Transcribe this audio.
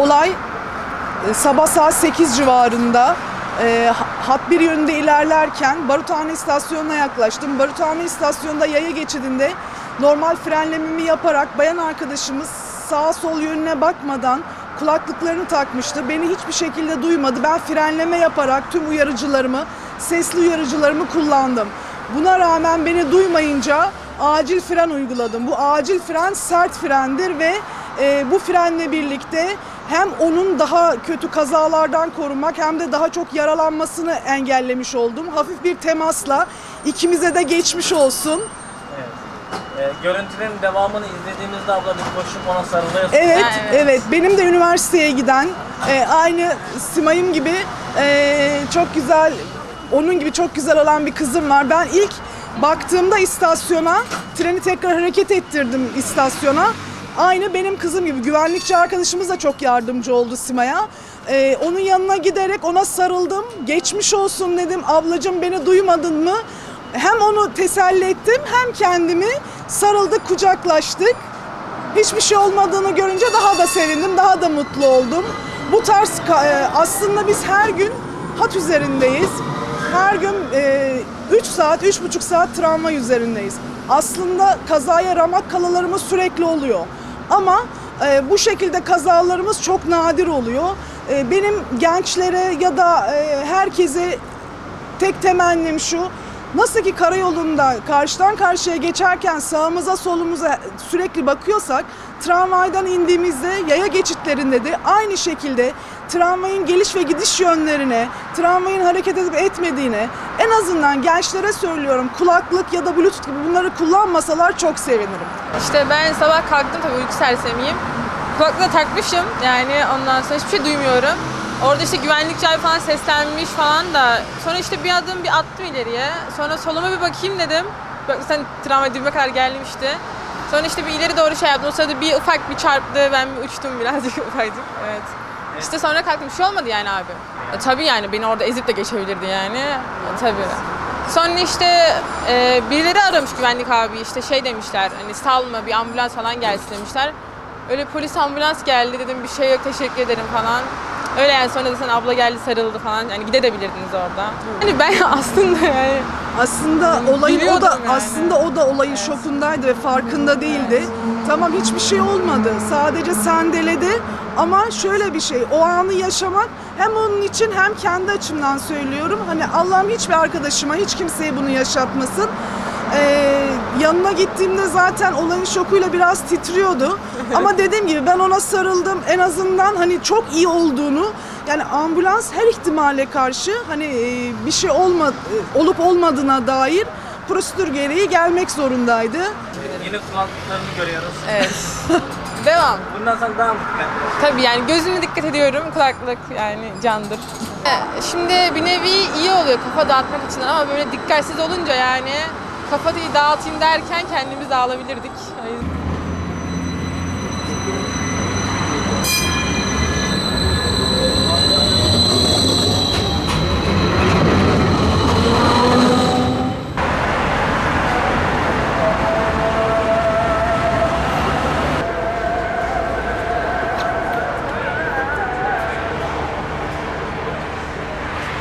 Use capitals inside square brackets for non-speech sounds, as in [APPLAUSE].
Olay e, sabah saat 8 civarında e, ha- hat bir yönünde ilerlerken Baruthane istasyonuna yaklaştım. Baruthane istasyonunda yaya geçidinde normal frenlememi yaparak bayan arkadaşımız sağa sol yönüne bakmadan kulaklıklarını takmıştı. Beni hiçbir şekilde duymadı. Ben frenleme yaparak tüm uyarıcılarımı, sesli uyarıcılarımı kullandım. Buna rağmen beni duymayınca acil fren uyguladım. Bu acil fren sert frendir ve e, bu frenle birlikte hem onun daha kötü kazalardan korumak hem de daha çok yaralanmasını engellemiş oldum. Hafif bir temasla ikimize de geçmiş olsun. Evet. Ee, görüntünün devamını izlediğimizde abla bir koşup ona sarılıyorsun. Evet, Ha, evet. evet. Benim de üniversiteye giden e, aynı Simay'ım gibi e, çok güzel, onun gibi çok güzel olan bir kızım var. Ben ilk baktığımda istasyona, treni tekrar hareket ettirdim istasyona. Aynı benim kızım gibi. Güvenlikçi arkadaşımız da çok yardımcı oldu Sima'ya. E, onun yanına giderek ona sarıldım. Geçmiş olsun dedim. Ablacığım beni duymadın mı? Hem onu teselli ettim hem kendimi sarıldık, kucaklaştık. Hiçbir şey olmadığını görünce daha da sevindim, daha da mutlu oldum. Bu tarz e, aslında biz her gün hat üzerindeyiz. Her gün 3 saat, 3,5 saat travma üzerindeyiz. Aslında kazaya ramak kalalarımız sürekli oluyor. Ama e, bu şekilde kazalarımız çok nadir oluyor. E, benim gençlere ya da e, herkese tek temennim şu. Nasıl ki karayolunda karşıdan karşıya geçerken sağımıza solumuza sürekli bakıyorsak tramvaydan indiğimizde yaya geçitlerinde de aynı şekilde tramvayın geliş ve gidiş yönlerine, tramvayın hareket edip etmediğine en azından gençlere söylüyorum kulaklık ya da bluetooth gibi bunları kullanmasalar çok sevinirim. İşte ben sabah kalktım tabii uyku sersemiyim. Kulaklığı takmışım yani ondan sonra hiçbir şey duymuyorum. Orada işte güvenlikçi falan seslenmiş falan da sonra işte bir adım bir attım ileriye. Sonra soluma bir bakayım dedim. Bak sen tramvay dibime kadar geldim işte. Sonra işte bir ileri doğru şey yaptım. O sırada bir ufak bir çarptı. Ben bir uçtum birazcık [LAUGHS] ufacık. Evet. İşte sonra kalktım. Bir şey olmadı yani abi. E, tabii yani beni orada ezip de geçebilirdi yani. E, tabii. Sonra işte e, birileri aramış güvenlik abi işte şey demişler hani salma bir ambulans falan gelsin demişler. Öyle polis ambulans geldi dedim bir şey yok teşekkür ederim falan. Öyle yani sonra da sen abla geldi sarıldı falan yani gidebilirdiniz orada. Hani ben [LAUGHS] aslında yani Aslında olayın o da biliyordum yani. aslında o da olayın şokundaydı ve farkında değildi. Tamam hiçbir şey olmadı. Sadece sendeledi ama şöyle bir şey o anı yaşamak hem onun için hem kendi açımdan söylüyorum. Hani Allah'ım hiçbir arkadaşıma hiç kimseye bunu yaşatmasın. Ee, yanına gittiğimde zaten olayın şokuyla biraz titriyordu. [LAUGHS] Ama dediğim gibi ben ona sarıldım. En azından hani çok iyi olduğunu yani ambulans her ihtimale karşı hani e, bir şey olma, e, olup olmadığına dair prosedür gereği gelmek zorundaydı. Yine kulaklıklarını görüyoruz. evet. [LAUGHS] Devam. Bundan sonra daha mutlu. Tabii yani gözüme dikkat ediyorum. Kulaklık yani candır. E, Şimdi bir nevi iyi oluyor kafa dağıtmak için ama böyle dikkatsiz olunca yani kafayı dağıtayım derken kendimiz dağılabilirdik. Yüzden-